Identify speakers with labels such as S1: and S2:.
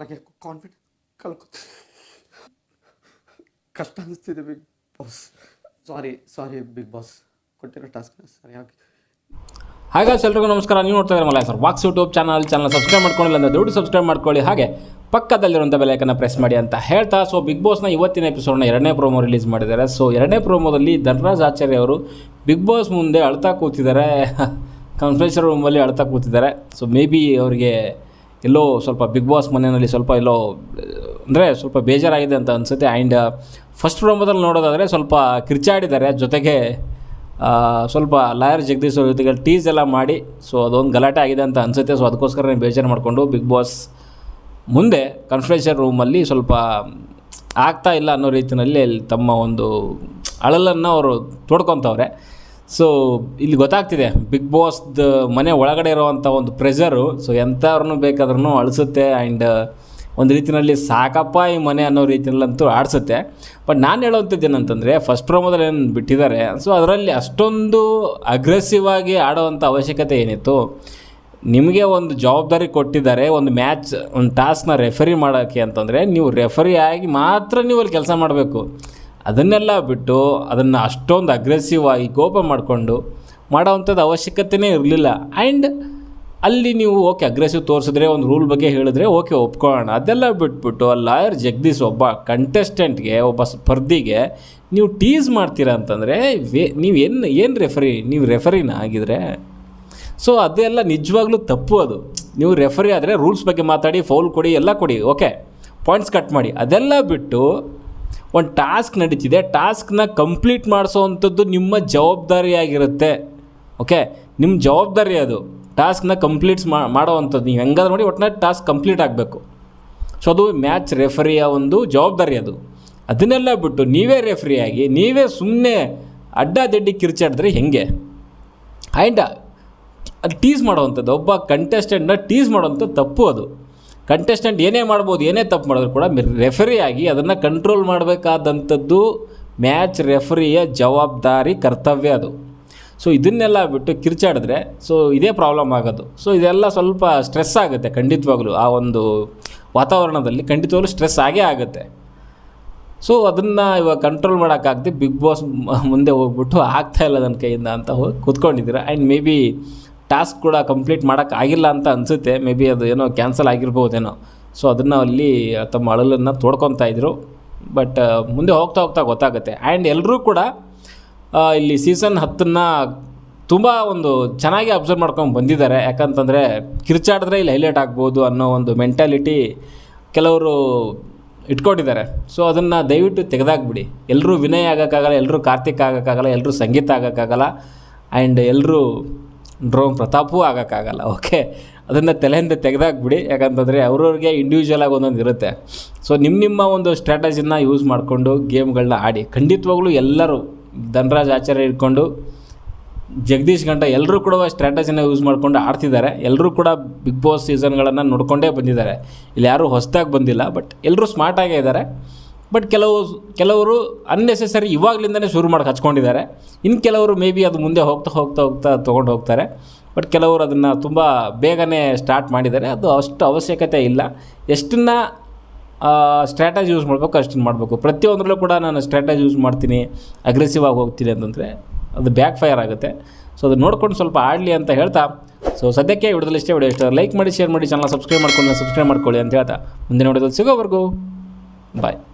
S1: ನನಗೆ ಕಾನ್ಫಿಡೆನ್ಸ್ ಕಳ್ಕೊತ ಕಷ್ಟ ಅನ್ನಿಸ್ತಿದೆ big boss. Sorry sorry big boss. ಕೊಟ್ಟಿರೋ ಟಾಸ್ಕ್ನ ಸರಿಯಾಗಿ
S2: ಹಾಗಾಗಿ ಎಲ್ರಿಗೂ ನಮಸ್ಕಾರ. ನೀವು ನೋಡ್ತಾ ಇದ್ದಾರೆ Malla sir. Vox YouTube channel channel subscribe ಮಾಡ್ಕೊಂಡಿಲ್ಲ ಅಂದರೆ ದುಡ್ಡು ಸಬ್ಸ್ಕ್ರೈಬ್ ಮಾಡ್ಕೊಳ್ಳಿ. ಹಾಗೆ ಪಕ್ಕದಲ್ಲಿರುವಂಥ ಬೆಲೈಕನ್ನು ಪ್ರೆಸ್ ಮಾಡಿ ಅಂತ ಹೇಳ್ತಾ. ಸೊ ಬಿಗ್ ಬಾಸ್ನ ಇವತ್ತಿನ ಎಪಿಸೋಡ್ನ ಎರಡನೇ ಪ್ರೋಮೋ ರಿಲೀಸ್ ಮಾಡಿದ್ದಾರೆ. ಸೊ ಎರಡನೇ ಪ್ರೋಮೋದಲ್ಲಿ ಧನರಾಜ್ ಆಚಾರ್ಯ ಅವರು ಬಿಗ್ ಬಾಸ್ ಮುಂದೆ ಅಳ್ತಾ ಕೂತಿದ್ದಾರೆ. ಕಾನ್ಫರೆನ್ಸ್ ರೂಮಲ್ಲಿ ಅಳ್ತಾ ಕೂತಿದ್ದಾರೆ. ಸೊ ಮೇ ಬಿ ಅವರಿಗೆ ಎಲ್ಲೋ ಸ್ವಲ್ಪ ಬಿಗ್ ಬಾಸ್ ಮನೆಯಲ್ಲಿ ಸ್ವಲ್ಪ ಎಲ್ಲೋ, ಅಂದರೆ ಸ್ವಲ್ಪ ಬೇಜಾರಾಗಿದೆ ಅಂತ ಅನಿಸುತ್ತೆ. ಆ್ಯಂಡ್ ಫಸ್ಟ್ ಪ್ರೋಮೋದಲ್ಲಿ ನೋಡೋದಾದರೆ ಸ್ವಲ್ಪ ಕಿರ್ಚಾಡಿದ್ದಾರೆ. ಜೊತೆಗೆ ಸ್ವಲ್ಪ ಲಾಯರ್ ಜಗದೀಶ್ ಅವ್ರ ಜೊತೆಗೆ ಟೀಸ್ ಎಲ್ಲ ಮಾಡಿ ಸೊ ಅದೊಂದು ಗಲಾಟೆ ಆಗಿದೆ ಅಂತ ಅನಿಸುತ್ತೆ. ಸೊ ಅದಕ್ಕೋಸ್ಕರ ಬೇಜಾರು ಮಾಡಿಕೊಂಡು ಬಿಗ್ ಬಾಸ್ ಮುಂದೆ ಕಾನ್ಫರೆನ್ಸರ್ ರೂಮಲ್ಲಿ ಸ್ವಲ್ಪ ಆಗ್ತಾ ಇಲ್ಲ ಅನ್ನೋ ರೀತಿಯಲ್ಲಿ ತಮ್ಮ ಒಂದು ಅಳಲನ್ನು ಅವರು ತೋಡ್ಕೊತವ್ರೆ. ಸೊ ಇಲ್ಲಿ ಗೊತ್ತಾಗ್ತಿದೆ ಬಿಗ್ ಬಾಸ್ದ ಮನೆ ಒಳಗಡೆ ಇರುವಂಥ ಒಂದು ಪ್ರೆಷರು ಸೊ ಎಂಥವ್ರನ್ನೂ ಬೇಕಾದ್ರೂ ಅಳಿಸುತ್ತೆ ಆ್ಯಂಡ್ ಒಂದು ರೀತಿಯಲ್ಲಿ ಸಾಕಪ್ಪ ಈ ಮನೆ ಅನ್ನೋ ರೀತಿಯಲ್ಲಂತೂ ಆಡಿಸುತ್ತೆ. ಬಟ್ ನಾನು ಹೇಳುವಂಥದ್ದು ಏನಂತಂದರೆ ಫಸ್ಟ್ ಪ್ರೋಮೋದಲ್ಲಿ ಏನು ಬಿಟ್ಟಿದ್ದಾರೆ ಸೊ ಅದರಲ್ಲಿ ಅಷ್ಟೊಂದು ಅಗ್ರೆಸಿವ್ ಆಗಿ ಆಡೋವಂಥ ಅವಶ್ಯಕತೆ ಏನಿತ್ತು, ನಿಮಗೆ ಒಂದು ಜವಾಬ್ದಾರಿ ಕೊಟ್ಟಿದ್ದಾರೆ, ಒಂದು ಮ್ಯಾಚ್ ಒಂದು ಟಾಸ್ಕ್ನ ರೆಫರಿ ಮಾಡೋಕ್ಕೆ ಅಂತಂದರೆ, ನೀವು ರೆಫರಿ ಆಗಿ ಮಾತ್ರ ನೀವು ಅಲ್ಲಿ ಕೆಲಸ ಮಾಡಬೇಕು. ಅದನ್ನೆಲ್ಲ ಬಿಟ್ಟು ಅದನ್ನು ಅಷ್ಟೊಂದು ಅಗ್ರೆಸಿವ್ ಆಗಿ ಕೋಪ ಮಾಡಿಕೊಂಡು ಮಾಡೋವಂಥದ್ದು ಅವಶ್ಯಕತೆಯೇ ಇರಲಿಲ್ಲ. ಆ್ಯಂಡ್ ಅಲ್ಲಿ ನೀವು ಓಕೆ ಅಗ್ರೆಸಿವ್ ತೋರಿಸಿದ್ರೆ, ಒಂದು ರೂಲ್ ಬಗ್ಗೆ ಹೇಳಿದ್ರೆ ಓಕೆ ಒಪ್ಕೊಳ್ಳೋಣ. ಅದೆಲ್ಲ ಬಿಟ್ಬಿಟ್ಟು ಲಾಯರ್ ಜಗದೀಶ್ ಒಬ್ಬ ಕಂಟೆಸ್ಟೆಂಟ್ಗೆ ಒಬ್ಬ ಸ್ಪರ್ಧಿಗೆ ನೀವು ಟೀಸ್ ಮಾಡ್ತೀರಾ ಅಂತಂದರೆ ನೀವು ಏನು ಏನು ರೆಫರಿ ನೀವು ರೆಫರಿನ ಆಗಿದ್ರೆ ಸೊ ಅದೆಲ್ಲ ನಿಜವಾಗ್ಲೂ ತಪ್ಪು ಅದು. ನೀವು ರೆಫರಿ ಆದರೆ ರೂಲ್ಸ್ ಬಗ್ಗೆ ಮಾತಾಡಿ ಫೌಲ್ ಕೊಡಿ, ಎಲ್ಲ ಕೊಡಿ ಓಕೆ ಪಾಯಿಂಟ್ಸ್ ಕಟ್ ಮಾಡಿ. ಅದೆಲ್ಲ ಬಿಟ್ಟು ಒಂದು ಟಾಸ್ಕ್ ನಡೀತಿದೆ, ಟಾಸ್ಕ್ನ ಕಂಪ್ಲೀಟ್ ಮಾಡಿಸೋವಂಥದ್ದು ನಿಮ್ಮ ಜವಾಬ್ದಾರಿಯಾಗಿರುತ್ತೆ ಓಕೆ? ನಿಮ್ಮ ಜವಾಬ್ದಾರಿ ಅದು. ಟಾಸ್ಕ್ನ ಕಂಪ್ಲೀಟ್ಸ್ ಮಾಡೋವಂಥದ್ದು. ನೀವು ಹೆಂಗಾದ್ರೂ ನೋಡಿ ಒಟ್ಟಿನಲ್ಲಿ ಟಾಸ್ಕ್ ಕಂಪ್ಲೀಟ್ ಆಗಬೇಕು. ಸೊ ಅದು ಮ್ಯಾಚ್ ರೆಫರಿಯ ಒಂದು ಜವಾಬ್ದಾರಿ ಅದು. ಅದನ್ನೆಲ್ಲ ಬಿಟ್ಟು ನೀವೇ ರೆಫರಿಯಾಗಿ ನೀವೇ ಸುಮ್ಮನೆ ಅಡ್ಡಾದಿಡ್ಡಿ ಕಿರ್ಚಾಡಿದ್ರೆ ಹೆಂಗೆ? ಆ್ಯಂಡ್ ಅದು ಟೀಸ್ ಮಾಡೋವಂಥದ್ದು. ಒಬ್ಬ ಕಂಟೆಸ್ಟೆಂಟ್ನ ಟೀಸ್ ಮಾಡೋವಂಥದ್ದು ತಪ್ಪು ಅದು. ಕಂಟೆಸ್ಟೆಂಟ್ ಏನೇ ಮಾಡ್ಬೋದು, ಏನೇ ತಪ್ಪು ಮಾಡಿದ್ರು ಕೂಡ ರೆಫರಿ ಆಗಿ ಅದನ್ನು ಕಂಟ್ರೋಲ್ ಮಾಡಬೇಕಾದಂಥದ್ದು ಮ್ಯಾಚ್ ರೆಫರಿಯ ಜವಾಬ್ದಾರಿ, ಕರ್ತವ್ಯ ಅದು. ಸೊ ಇದನ್ನೆಲ್ಲ ಬಿಟ್ಟು ಕಿರ್ಚಾಡಿದ್ರೆ ಸೊ ಇದೇ ಪ್ರಾಬ್ಲಮ್ ಆಗೋದು. ಸೊ ಇದೆಲ್ಲ ಸ್ವಲ್ಪ ಸ್ಟ್ರೆಸ್ ಆಗುತ್ತೆ ಖಂಡಿತವಾಗ್ಲೂ. ಆ ಒಂದು ವಾತಾವರಣದಲ್ಲಿ ಖಂಡಿತವಾಗ್ಲೂ ಸ್ಟ್ರೆಸ್ ಆಗೇ ಆಗುತ್ತೆ. ಸೊ ಅದನ್ನು ಇವಾಗ ಕಂಟ್ರೋಲ್ ಮಾಡೋಕ್ಕಾಗದೆ ಬಿಗ್ ಬಾಸ್ ಮುಂದೆ ಹೋಗ್ಬಿಟ್ಟು ಆಗ್ತಾ ಇಲ್ಲ ನನ್ನ ಕೈಯಿಂದ ಅಂತ ಹೋಗಿ ಕೂತ್ಕೊಂಡಿದ್ದೀರ. ಆ್ಯಂಡ್ ಮೇ ಬಿ ಟಾಸ್ಕ್ ಕೂಡ ಕಂಪ್ಲೀಟ್ ಮಾಡೋಕ್ಕಾಗಿಲ್ಲ ಅಂತ ಅನಿಸುತ್ತೆ. ಮೇ ಬಿ ಅದು ಏನೋ ಕ್ಯಾನ್ಸಲ್ ಆಗಿರ್ಬೋದೇನೋ. ಸೊ ಅದನ್ನು ಅಲ್ಲಿ ತಮ್ಮ ಅಳಲನ್ನು ತೋಡ್ಕೊತಾ ಇದ್ರು. ಬಟ್ ಮುಂದೆ ಹೋಗ್ತಾ ಹೋಗ್ತಾ ಗೊತ್ತಾಗುತ್ತೆ. ಆ್ಯಂಡ್ ಎಲ್ಲರೂ ಕೂಡ ಇಲ್ಲಿ ಸೀಸನ್ ಹತ್ತನ್ನು ತುಂಬ ಒಂದು ಚೆನ್ನಾಗಿ ಅಬ್ಸರ್ವ್ ಮಾಡ್ಕೊಂಡು ಬಂದಿದ್ದಾರೆ. ಯಾಕಂತಂದರೆ, ಕಿರ್ಚಾಡಿದ್ರೆ ಇಲ್ಲಿ ಹೈಲೈಟ್ ಆಗ್ಬೋದು ಅನ್ನೋ ಒಂದು ಮೆಂಟಾಲಿಟಿ ಕೆಲವರು ಇಟ್ಕೊಂಡಿದ್ದಾರೆ. ಸೊ ಅದನ್ನು ದಯವಿಟ್ಟು ತೆಗೆದಾಕ್ಬಿಡಿ. ಎಲ್ಲರೂ ವಿನಯ ಆಗೋಕ್ಕಾಗಲ್ಲ ಎಲ್ಲರೂ ಕಾರ್ತಿಕ್ ಆಗೋಕ್ಕಾಗಲ್ಲ ಎಲ್ಲರೂ ಸಂಗೀತ ಆಗೋಕ್ಕಾಗಲ್ಲ. ಆ್ಯಂಡ್ ಎಲ್ಲರೂ ಡ್ರೋನ್ ಪ್ರತಾಪೂ ಆಗೋಕ್ಕಾಗಲ್ಲ ಓಕೆ ಅದನ್ನು ತಲೆಯಿಂದ ತೆಗೆದಾಕ್ಬಿಡಿ, ಯಾಕಂತಂದರೆ ಅವ್ರವ್ರಿಗೆ ಇಂಡಿವಿಜುವಲ್ ಆಗಿ ಒಂದೊಂದು ಇರುತ್ತೆ. ಸೊ ನಿಮ್ಮ ನಿಮ್ಮ ಒಂದು ಸ್ಟ್ರಾಟಜಿನ ಯೂಸ್ ಮಾಡಿಕೊಂಡು ಗೇಮ್ಗಳನ್ನ ಆಡಿ. ಖಂಡಿತವಾಗ್ಲೂ ಎಲ್ಲರೂ, ಧನರಾಜ್ ಆಚಾರ್ಯ ಇಟ್ಕೊಂಡು, ಜಗದೀಶ್ ಗಂಟ ಎಲ್ಲರೂ ಕೂಡ ಸ್ಟ್ರಾಟಜಿನ ಯೂಸ್ ಮಾಡ್ಕೊಂಡು ಆಡ್ತಿದ್ದಾರೆ. ಎಲ್ಲರೂ ಕೂಡ ಬಿಗ್ ಬಾಸ್ ಸೀಸನ್ಗಳನ್ನು ನೋಡ್ಕೊಂಡೇ ಬಂದಿದ್ದಾರೆ. ಇಲ್ಲಿ ಯಾರೂ ಹೊಸದಾಗಿ ಬಂದಿಲ್ಲ ಬಟ್ ಎಲ್ಲರೂ ಸ್ಮಾರ್ಟಾಗೇ ಇದ್ದಾರೆ. ಬಟ್ ಕೆಲವು, ಕೆಲವರು ಅನ್ನೆಸೆಸರಿ ಇವಾಗಲಿಂದನೇ ಶುರು ಮಾಡಿ ಹಚ್ಕೊಂಡಿದ್ದಾರೆ. ಇನ್ನು ಕೆಲವರು ಮೇ ಬಿ ಅದು ಮುಂದೆ ಹೋಗ್ತಾ ಹೋಗ್ತಾ ಹೋಗ್ತಾ ತೊಗೊಂಡು ಹೋಗ್ತಾರೆ. ಬಟ್ ಕೆಲವರು ಅದನ್ನು ತುಂಬ ಬೇಗನೆ ಸ್ಟಾರ್ಟ್ ಮಾಡಿದ್ದಾರೆ. ಅದು ಅಷ್ಟು ಅವಶ್ಯಕತೆ ಇಲ್ಲ. ಎಷ್ಟನ್ನು ಸ್ಟ್ರಾಟಜಿ ಯೂಸ್ ಮಾಡಬೇಕು, ಅಷ್ಟನ್ನು ಮಾಡಬೇಕು. ಪ್ರತಿಯೊಂದರಲ್ಲೂ ಕೂಡ ನಾನು ಸ್ಟ್ರಾಟಜಿ ಯೂಸ್ ಮಾಡ್ತೀನಿ ಅಗ್ರೆಸಿವ್ ಆಗಿ ಹೋಗ್ತೀನಿ ಅಂತಂದರೆ ಅದು ಬ್ಯಾಕ್ ಫೈರ್ ಆಗುತ್ತೆ. ಸೊ ಅದು ನೋಡ್ಕೊಂಡು ಸ್ವಲ್ಪ ಆಡಲಿ ಅಂತ ಹೇಳ್ತಾ. ಸೊ ಸದ್ಯಕ್ಕೆ ವಿಡಿಯೋದಲ್ಲಿ ಇಷ್ಟೇ. ವಿಡಿಯೋ ಇಷ್ಟ ಲೈಕ್ ಮಾಡಿ ಶೇರ್ ಮಾಡಿ ಚಾನಲ್ ಸಬ್ಸ್ಕ್ರೈಬ್ ಮಾಡ್ಕೊಂಡು ಸಬ್ಸ್ಕ್ರೈಬ್ ಮಾಡ್ಕೊಳ್ಳಿ ಅಂತ ಹೇಳ್ತಾ. ಮುಂದಿನ ವಿಡಿಯೋದಲ್ಲಿ ಸಿಗೋವರೆಗೂ ಬಾಯ್